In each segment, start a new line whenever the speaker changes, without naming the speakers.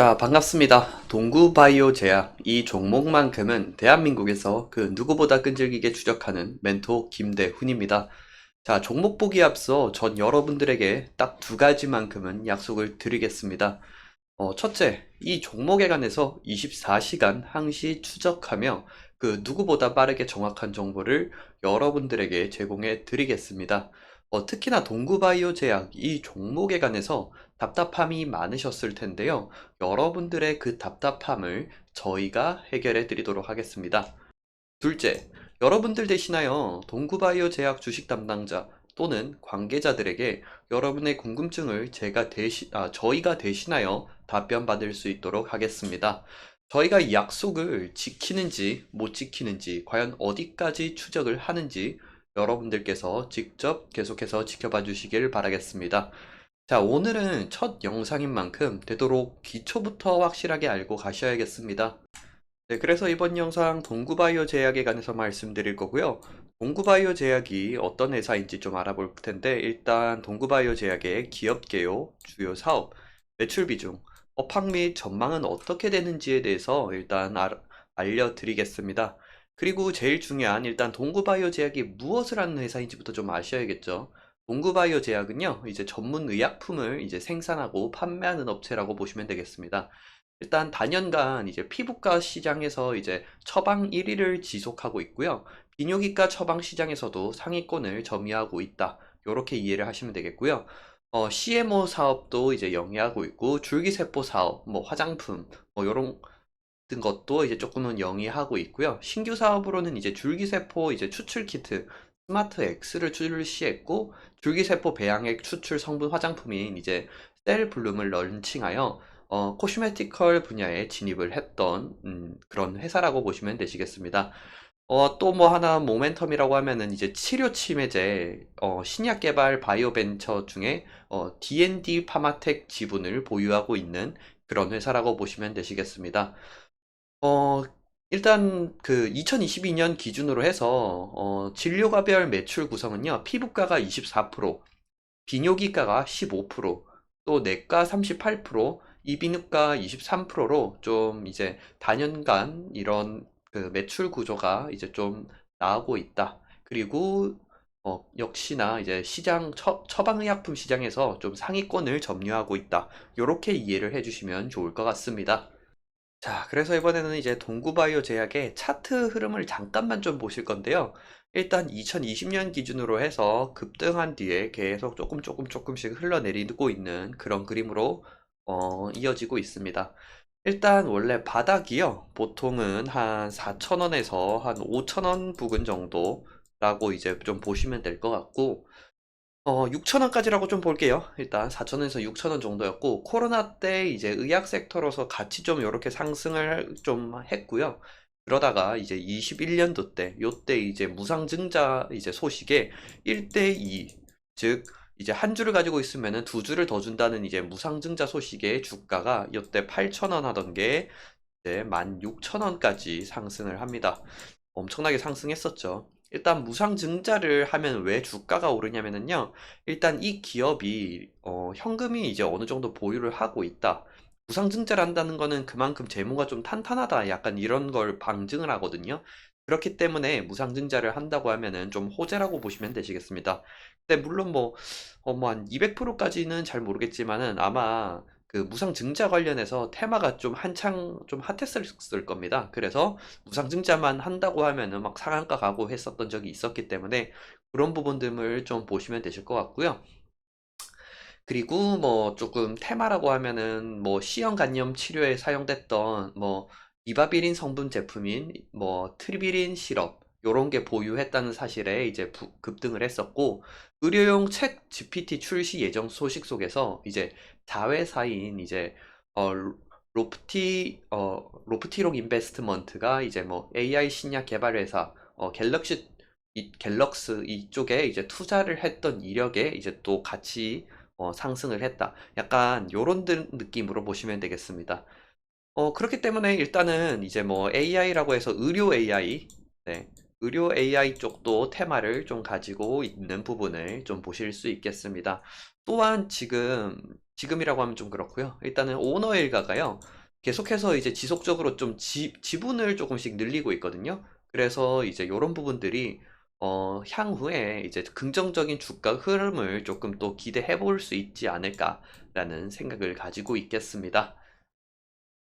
자, 반갑습니다. 동구바이오 제약 이 종목만큼은 대한민국에서 그 누구보다 끈질기게 추적하는 멘토 김대훈입니다. 자, 종목 보기 앞서 전 여러분들에게 딱 두 가지만큼은 약속을 드리겠습니다. 어, 첫째, 이 종목에 관해서 24시간 항시 추적하며 그 누구보다 빠르게 정확한 정보를 여러분들에게 제공해 드리겠습니다. 어, 특히나 동구바이오 제약 이 종목에 관해서 답답함이 많으셨을 텐데요. 여러분들의 그 답답함을 저희가 해결해 드리도록 하겠습니다. 둘째, 여러분들 대신하여 동구바이오 제약 주식 담당자 또는 관계자들에게 여러분의 궁금증을 제가 대신, 아, 저희가 대신하여 답변 받을 수 있도록 하겠습니다. 저희가 이 약속을 지키는지 못 지키는지 과연 어디까지 추적을 하는지 여러분들께서 직접 계속해서 지켜봐 주시길 바라겠습니다. 자, 오늘은 첫 영상인 만큼 되도록 기초부터 확실하게 알고 가셔야겠습니다. 네, 그래서 이번 영상 동구바이오 제약에 관해서 말씀드릴 거고요. 동구바이오 제약이 어떤 회사인지 좀 알아볼 텐데, 일단 동구바이오 제약의 기업 개요, 주요 사업, 매출 비중, 업황 및 전망은 어떻게 되는지에 대해서 일단 알, 알려드리겠습니다. 그리고 제일 중요한 일단 동구바이오 제약이 무엇을 하는 회사인지부터 좀 아셔야겠죠. 동구바이오 제약은요, 이제 전문 의약품을 이제 생산하고 판매하는 업체라고 보시면 되겠습니다. 일단 단연간 이제 피부과 시장에서 이제 처방 1위를 지속하고 있고요. 비뇨기과 처방 시장에서도 상위권을 점유하고 있다. 이렇게 이해를 하시면 되겠고요. 어, CMO 사업도 이제 영위하고 있고 줄기세포 사업, 뭐 화장품, 뭐 이런 것도 이제 조금은 영위하고 있고요. 신규 사업으로는 이제 줄기세포 이제 추출 키트 스마트 X를 출시했고 줄기세포 배양액 추출 성분 화장품인 이제 셀 블룸을 런칭하여 어, 코스메티컬 분야에 진입을 했던 음, 그런 회사라고 보시면 되시겠습니다. 어, 또 뭐 하나 모멘텀이라고 하면은 이제 치료 치매제 어, 신약 개발 바이오 벤처 중에 어, D&D 파마텍 지분을 보유하고 있는 그런 회사라고 보시면 되시겠습니다. 어, 일단 그 2022년 기준으로 해서 어, 진료가별 매출 구성은요. 피부과가 24%, 비뇨기과가 15%, 또 내과 38%, 이비인후과 23%로 좀 이제 단연간 이런 그 매출 구조가 이제 좀 나오고 있다. 그리고 어, 역시나 이제 시장 처, 처방의약품 시장에서 좀 상위권을 점유하고 있다. 이렇게 이해를 해주시면 좋을 것 같습니다. 자, 그래서 이번에는 이제 동구바이오 제약의 차트 흐름을 잠깐만 좀 보실 건데요. 일단 2020년 기준으로 해서 급등한 뒤에 계속 조금 조금 조금씩 흘러내리고 있는 그런 그림으로 어, 이어지고 있습니다. 일단 원래 바닥이요. 보통은 한 4,000원에서 한 5,000원 부근 정도라고 이제 좀 보시면 될 것 같고 어, 6,000원까지라고 좀 볼게요. 일단 4,000원에서 6,000원 정도였고 코로나 때 이제 의학 섹터로서 같이 좀 이렇게 상승을 좀 했고요. 그러다가 이제 21년도 때 요때 이제 무상증자 이제 소식에 1대 2 즉 이제 한 주를 가지고 있으면은 두 주를 더 준다는 이제 무상증자 소식에 주가가 요때 8,000원 하던 게 이제 16,000원까지 상승을 합니다. 엄청나게 상승했었죠. 일단 무상 증자를 하면 왜 주가가 오르냐면은요. 일단 이 기업이 어, 현금이 이제 어느 정도 보유를 하고 있다. 무상 증자를 한다는 거는 그만큼 재무가 좀 탄탄하다. 약간 이런 걸 방증을 하거든요. 그렇기 때문에 무상증자를 한다고 하면은 좀 호재라고 보시면 되시겠습니다. 근데 물론 뭐, 어, 뭐한 200%까지는 잘 모르겠지만은 아마 그 무상증자 관련해서 테마가 좀 한창 좀 핫했을 겁니다. 그래서 무상증자만 한다고 하면은 막 상한가 가고 했었던 적이 있었기 때문에 그런 부분들을 좀 보시면 되실 것 같고요. 그리고 뭐 조금 테마라고 하면은 뭐 C형 간염 치료에 사용됐던 뭐 이바비린 성분 제품인 뭐 트리비린 시럽 요런 게 보유했다는 사실에 이제 부- 급등을 했었고 의료용 책 GPT 출시 예정 소식 속에서 이제 자회사인 이제 어 로프티 어 로프티록 인베스트먼트가 이제 뭐 AI 신약 개발 회사 어 갤럭시 이 갤럭스 이쪽에 이제 투자를 했던 이력에 이제 또 같이 어, 상승을 했다. 약간 요런 드- 느낌으로 보시면 되겠습니다. 어, 그렇기 때문에 일단은 이제 뭐 AI라고 해서 의료 AI, 네, 의료 AI 쪽도 테마를 좀 가지고 있는 부분을 좀 보실 수 있겠습니다. 또한 지금 지금이라고 하면 좀 그렇고요. 일단은 오너 일가가요. 계속해서 이제 지속적으로 좀 지, 지분을 조금씩 늘리고 있거든요. 그래서 이제 이런 부분들이 어, 향후에 이제 긍정적인 주가 흐름을 조금 또 기대해 볼 수 있지 않을까라는 생각을 가지고 있겠습니다.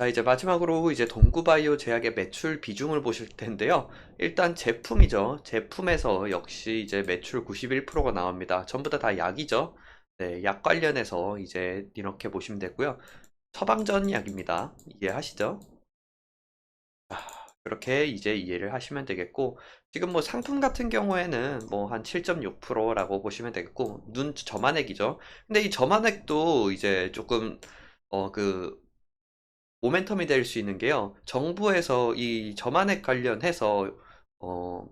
자, 이제 마지막으로 이제 동구바이오 제약의 매출 비중을 보실 텐데요. 일단 제품이죠. 제품에서 역시 이제 매출 91%가 나옵니다. 전부 다 다 약이죠. 네, 약 관련해서 이제 이렇게 보시면 되고요. 처방전 약입니다. 이해하시죠? 그렇게 이제 이해를 하시면 되겠고, 지금 뭐 상품 같은 경우에는 뭐 한 7.6%라고 보시면 되겠고, 눈 저만액이죠. 근데 이 저만액도 이제 조금, 어, 그, 모멘텀이 될 수 있는 게요. 정부에서 이 저만액 관련해서, 어,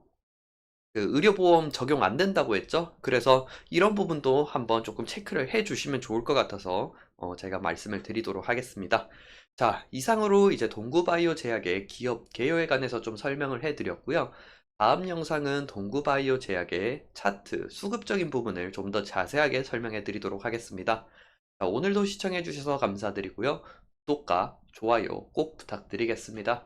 그 의료보험 적용 안 된다고 했죠? 그래서 이런 부분도 한번 조금 체크를 해 주시면 좋을 것 같아서 어, 제가 말씀을 드리도록 하겠습니다. 자, 이상으로 이제 동구바이오 제약의 기업 개요에 관해서 좀 설명을 해 드렸고요. 다음 영상은 동구바이오 제약의 차트, 수급적인 부분을 좀 더 자세하게 설명해 드리도록 하겠습니다. 자, 오늘도 시청해 주셔서 감사드리고요. 구독과 좋아요 꼭 부탁드리겠습니다.